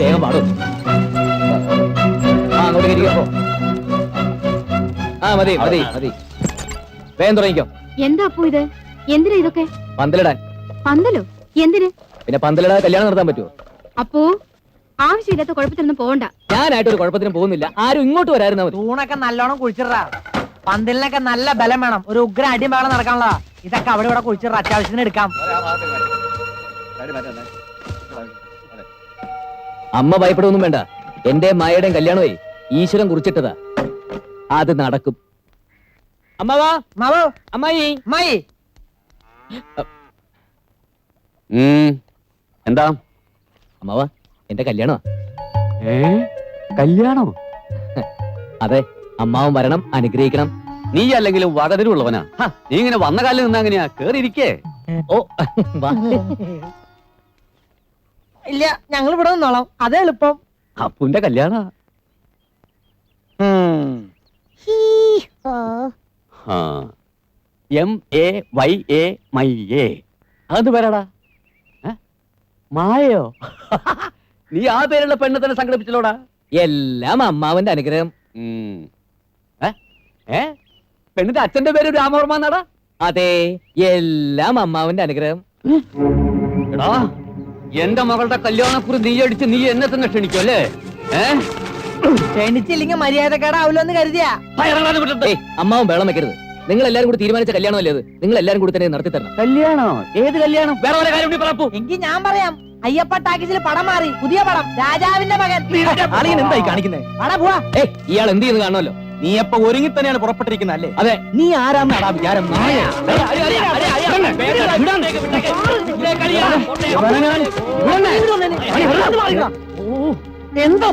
വേഗം പാടും. ആ അങ്ങോട്ട് ആ മതി മതി മതി. വേഗം തുടങ്ങിക്കോ. എന്താ അപ്പു ഇത്? എന്തിനാ ഇതൊക്കെ? പന്തലിടാൻ. പന്തലോ? എന്തിന്? പിന്നെ പന്തലിടാതെ കല്യാണം നടത്താൻ പറ്റുമോ? അപ്പോ ആവശ്യമില്ലാത്ത കുഴപ്പത്തിലൊന്നും പോകണ്ട ഞാനായിട്ടൊരു കുഴപ്പത്തിനും പോകുന്നില്ല. ആരും ഇങ്ങോട്ട് വരായിരുന്നാ മതി. തൂണൊക്കെ നല്ലോണം കുഴിച്ചിടാ പന്തലിനൊക്കെ നല്ല ബലം വേണം. ഒരു ഉഗ്ര അടിയും വേണം നടക്കാനുള്ള ഇതൊക്കെ അവിടെ ഇവിടെ കുഴിച്ചിട അത്യാവശ്യത്തിന് എടുക്കാം. അമ്മ ഭയപ്പെടുമൊന്നും വേണ്ട. എന്റെ മായയുടെയും കല്യാണമേ ഈശ്വരൻ കുറിച്ചിട്ടതാ. അത് നടക്കും. അമ്മവാ. മാവോ. അമ്മായി. മായി എന്താ? അമ്മാവാ എന്റെ കല്യാണമാ. ഏ? കല്യാണോ? അതെ അമ്മാവൻ വരണം അനുഗ്രഹിക്കണം. നീ അല്ലെങ്കിലും വടതിരുള്ളവനാ ഹ, നീ ഇങ്ങനെ വന്ന കാലിൽ നിന്നാ അങ്ങനെയാ കേറിയിരിക്കേ? ഓ വാ. ഇല്ല ഞങ്ങൾ ഇവിടെ നിന്നോളാം. അതേ എളുപ്പം. അപ്പുന്റെ കല്യാണ. എം എ വൈ എ മൈ എ. അത് പേരാടാ? മായയോ? നീ ആ പേരുള്ള പെണ്ണെ തന്നെ സംഘടിപ്പിച്ചല്ലോടാ. എല്ലാം അമ്മാവന്റെ അനുഗ്രഹം? ഏ? പെണ്ണിന്റെ അച്ഛന്റെ പേര് രാമവർമ്മ എന്നാടാ? അതെ എല്ലാം അമ്മാവന്റെ അനുഗ്രഹം. എടാ. എന്റെ മകളുടെ കല്യാണക്കുറി നീ അടിച്ച് നീ എന്നെ തന്നെ ക്ഷണിക്കോ അല്ലേ ഏഹ് ക്ഷണിച്ചില്ലെങ്കിൽ മര്യാദക്കേടാവില്ലോ എന്ന് കരുതിയാ ഏയ് അമ്മാവൻ വേളം വെക്കരുത് നിങ്ങൾ എല്ലാരും കൂടി തീരുമാനിച്ച കല്യാണമല്ലേ അത് നിങ്ങൾ എല്ലാരും കൂടി തന്നെ നടത്തി തരണം കല്യാണോ ഏത് കല്യാണം വേറെ കാര്യം കൂടി പറപ്പു എങ്കിൽ ഞാൻ പറയാം അയ്യപ്പ ടാക്കീസിൽ പടം മാറി പുതിയ പടം രാജാവിന്റെ മകൻ അളിയൻ എന്തായി കാണിക്കുന്നത് പടം പോവാ ഏയ് ഇയാൾ എന്ത് ചെയ്യുന്നു കാണുമല്ലോ നീ അപ്പൊ ഒരുങ്ങി തന്നെയാണ് പുറപ്പെട്ടിരിക്കുന്നത് അല്ലേ അതെ നീ ആരാന്നാടാ വിചാരം നായ എന്താ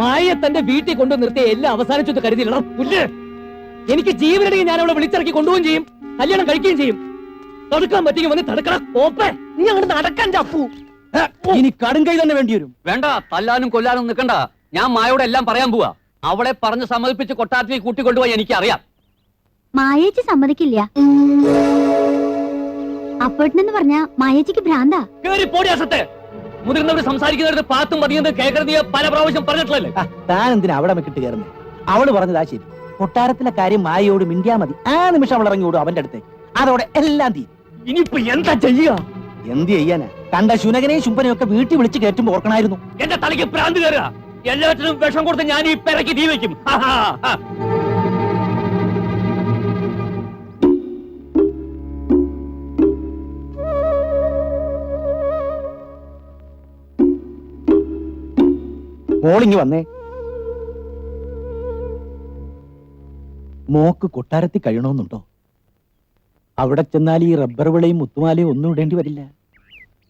മായ തന്റെ വീട്ടിൽ കൊണ്ടു നിർത്തിയ എല്ലാം അവസാനിച്ചു കരുതിയില്ലടാ. പുല്ല്. എനിക്ക് ജീവനടങ്ങി ഞാൻ അവളെ വിളിച്ചിറക്കി കൊണ്ടുപോകും ചെയ്യും. കല്യാണം കഴിക്കുകയും ചെയ്യും. തടുക്കാൻ പറ്റിയെങ്കിൽ വന്ന് തടുക്കണ കോപ്പേ നീ അങ്ങോട്ട് നടക്കാൻ അപ്പു ഇനി കടുങ്കൈ തന്നെ വേണ്ടി വരും. വേണ്ട തല്ലാനും കൊല്ലാനും നിൽക്കണ്ട ഞാൻ മായോടെ എല്ലാം പറയാൻ പോവാ. അവളെ പറഞ്ഞ് സമ്മതിപ്പിച്ച് കൊട്ടാരത്തിൽ കൂട്ടിക്കൊണ്ടുപോയി എനിക്കറിയാം. മായേച്ചി സമ്മതിക്കില്ല. അപ്പോട്ടിനെന്ന് പറഞ്ഞ മായേച്ചിക്ക് ഭ്രാന്താ. കേറി പോടി അസത്തെ. മുതിർന്നവർ സംസാരിക്കുന്നിടത്ത് പാത്തും പതിയുന്നത് കേൾക്കുന്നത് നീ പല പ്രാവശ്യം പറഞ്ഞിട്ടില്ലേ ആ, താൻ എന്തിനാ അവിടെ മെക്കിട്ട് കയറുന്നത് അവൾ പറഞ്ഞതാ ശരി. കൊട്ടാരത്തിലെ കാര്യം മായയോട് മിണ്ടിയാ മതി. ആ നിമിഷം അവൾ ഇറങ്ങി ഓടും അവന്റെ അടുത്തേക്ക്. അതോടെ എല്ലാം തീ ഇനിയിപ്പോ എന്താ ചെയ്യുക എന്ത് ചെയ്യാനാ? കണ്ട ശുനകനെയും ശുംഭനെയും ഒക്കെ വീട്ടിൽ വിളിച്ച് കയറ്റുമ്പോ ഓർക്കണായിരുന്നു. എന്റെ തലയ്ക്ക് ഭ്രാന്ത് കയറുക. എല്ലാറ്റിനും വിഷം കൊടുത്ത് ഞാൻ ഈ പെരക്ക് തീ വെക്കും. ഹാ, ഹാ, ഹാ. മോളിങ്ങി വന്നേ. മോക്ക് കൊട്ടാരത്തിൽ കഴിയണമെന്നുണ്ടോ? അവിടെ ചെന്നാൽ ഈ റബ്ബർ വിളയും മുത്തുമാലയും ഒന്നും ഇടേണ്ടി വരില്ല.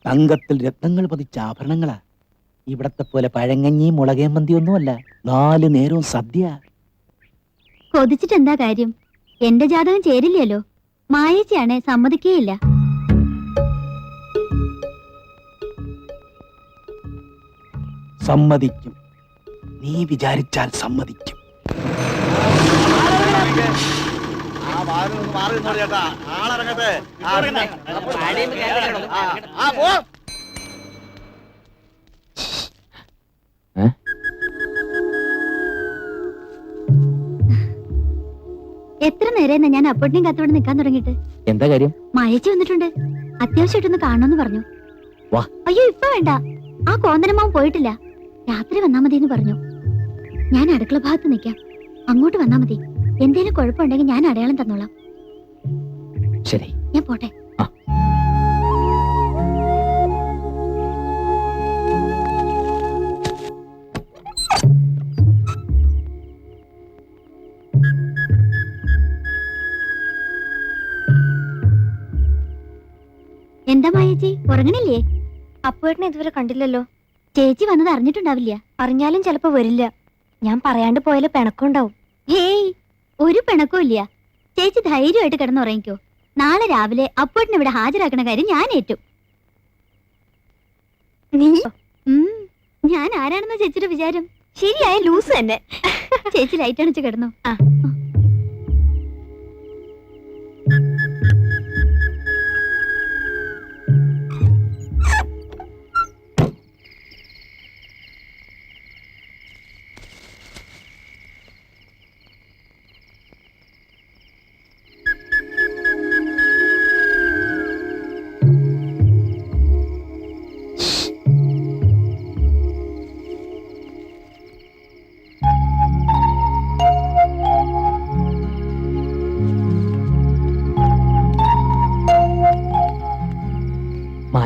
തങ്കത്തിൽ രത്നങ്ങൾ പതിച്ച ആഭരണങ്ങളാ. ഇവിടത്തെ പോലെ പഴങ്ങഞ്ഞി മുളകേം മന്തിയൊന്നുമല്ല നാല് നേരവും സദ്യ. കൊതിച്ചിട്ട് എന്താ കാര്യം? എന്റെ ജാതകം ചേരില്ലല്ലോ. മായേച്ചിയാണെ സമ്മതിക്കേയില്ല. സമ്മതിക്കും. നീ വിചാരിച്ചാൽ സമ്മതിക്കും. എത്ര നേരം ഞാൻ അപ്പോഴും കത്തോടെ നിൽക്കാൻ തുടങ്ങിയിട്ട്? എന്താ കാര്യം? മഴച്ചു വന്നിട്ടുണ്ട്. അത്യാവശ്യമായിട്ടൊന്ന് കാണണമെന്ന് പറഞ്ഞു. വാ. അയ്യോ ഇപ്പൊ വേണ്ട. ആ കോന്തനമാവൻ പോയിട്ടില്ല. രാത്രി വന്നാ മതി എന്ന് പറഞ്ഞു. ഞാൻ അടുക്കള ഭാഗത്ത് നിൽക്കാം അങ്ങോട്ട് വന്നാ മതി. എന്തേലും കുഴപ്പമുണ്ടെങ്കിൽ ഞാൻ അടയാളം തന്നോളാം. ശരി. ഞാൻ പോട്ടെ. എന്താ മായേച്ചി? ഉറങ്ങണില്ലേ അപ്പുവേട്ടനെ ഇതുവരെ കണ്ടില്ലല്ലോ. ചേച്ചി വന്നത് അറിഞ്ഞിട്ടുണ്ടാവില്ല. അറിഞ്ഞാലും ചിലപ്പോ വരില്ല. ഞാൻ പറയാണ്ട് പോയാൽ പിണക്കുണ്ടാവും ഹേയ് ഒരു പിണക്കും ഇല്ല. ചേച്ചി ധൈര്യമായിട്ട് കിടന്നുറങ്ങിക്കോ നാളെ രാവിലെ അപ്പുവേട്ടനെ ഇവിടെ ഹാജരാക്കണ കാര്യം ഞാൻ ഏറ്റും. ഉം, ഞാൻ ആരാണെന്ന് ചേച്ചിയുടെ വിചാരം? ശരിയായ ലൂസ് തന്നെ. ചേച്ചി ലൈറ്റ് അണിച്ച് കിടന്നു.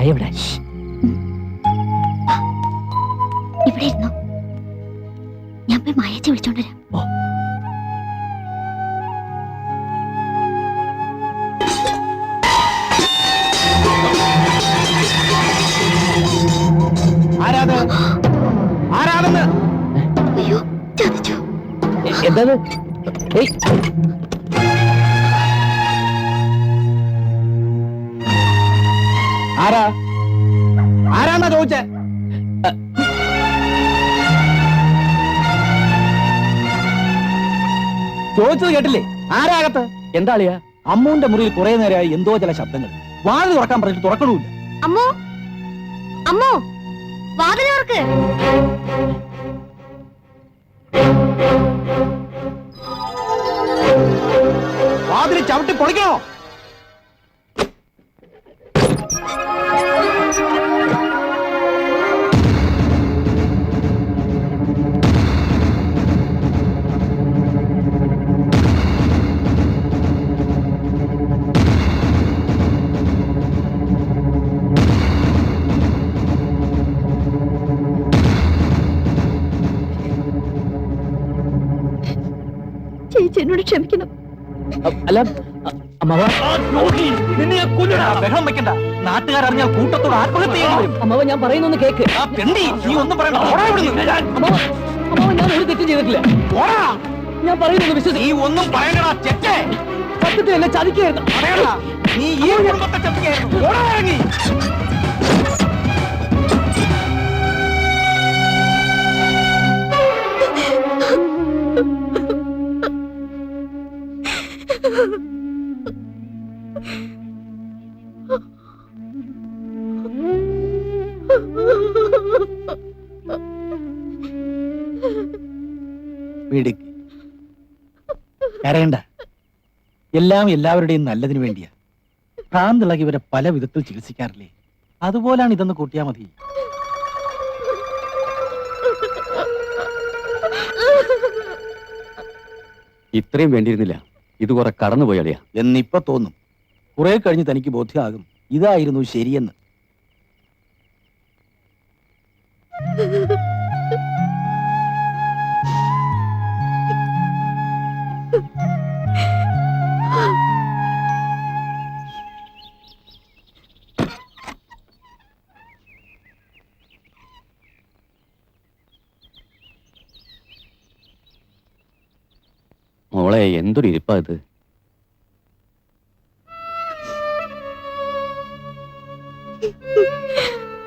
എവിടെ ഇവിടെ ഇരുന്നു. ഞാൻ പോയി മായച്ചി വിളിച്ചോണ്ടുവരാം ആരാത്? ആരാ? ആരാന്നാ ചോദിച്ചേ? ചോദിച്ചത് കേട്ടില്ലേ? ആരാകത്ത് എന്താ അളിയാ? അമ്മുവിന്റെ മുറിയിൽ കുറെ നേരമായി എന്തോ ചില ശബ്ദങ്ങൾ. വാതിൽ തുറക്കാൻ പറഞ്ഞിട്ട് തുറക്കണമില്ല. അമ്മോ? അമ്മോ? വാതിലോർക്ക് വാതിൽ ചവിട്ടി പൊളിക്കണോ? ചേച്ചി എന്നോട് ക്ഷമിക്കണം. അല്ല അമ്മ നിന്നെ അമ്മാവ ബഹളം വെക്കണ്ട. നാട്ടുകാർ അറിഞ്ഞാൽ കൂട്ടത്തോട് ആത്മഹത്യ ചെയ്യേണ്ടി വരും. അമ്മാവ ഞാൻ പറയുന്നൊന്ന് കേക്ക്. ആ പെണ്ടി നീ ഒന്നും പറയണ്ട. ഓടാ ഇവിടുന്ന്. അമ്മാവ അമ്മാവ ഞാൻ ഒരു തെറ്റും ചെയ്തിട്ടില്ല. ഓടാ. ഞാൻ പറയുന്നത് വിശ്വസി നീ ഒന്നും പറയണ്ടടാ ചെറ്റേ. സത്യത്തിൽ എന്നെ ചതിക്കായിരുന്നു പറയണ്ട. നീ ഈ കുടുംബത്തെ ചതിക്കായിരുന്നു ഓടാ ഇറങ്ങി. കരയണ്ട. എല്ലാം എല്ലാവരുടെയും നല്ലതിനു വേണ്ടിയാ. ഭ്രാന്തിളകി ഇവരെ പല വിധത്തിൽ ചികിത്സിക്കാറില്ലേ? അതുപോലാണ് ഇതെന്ന് കൂട്ടിയാ മതി. ഇത്രയും വേണ്ടിയിരുന്നില്ല. ഇത് കുറെ കടന്നുപോയി അളിയാ. എന്നിപ്പോ തോന്നും. കുറെ കഴിഞ്ഞ് തനിക്ക് ബോധ്യമാകും. ഇതായിരുന്നു ശരിയെന്ന്. എന്തൊരു ഇരിപ്പാ ഇത്?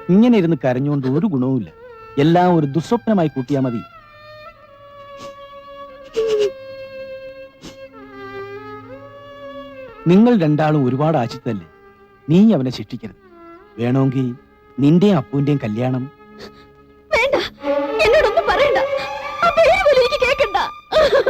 ഇങ്ങനെ ഇരുന്ന് കരഞ്ഞുകൊണ്ട് ഒരു ഗുണവുമില്ല എല്ലാം ഒരു ദുസ്വപ്നമായി കൂട്ടിയാ മതി. നിങ്ങൾ രണ്ടാളും ഒരുപാട് ആശിച്ചതല്ലേ? നീ അവനെ ശിക്ഷിക്കരുത്. വേണമെങ്കിൽ നിന്റെയും അപ്പുവിന്റെയും കല്യാണം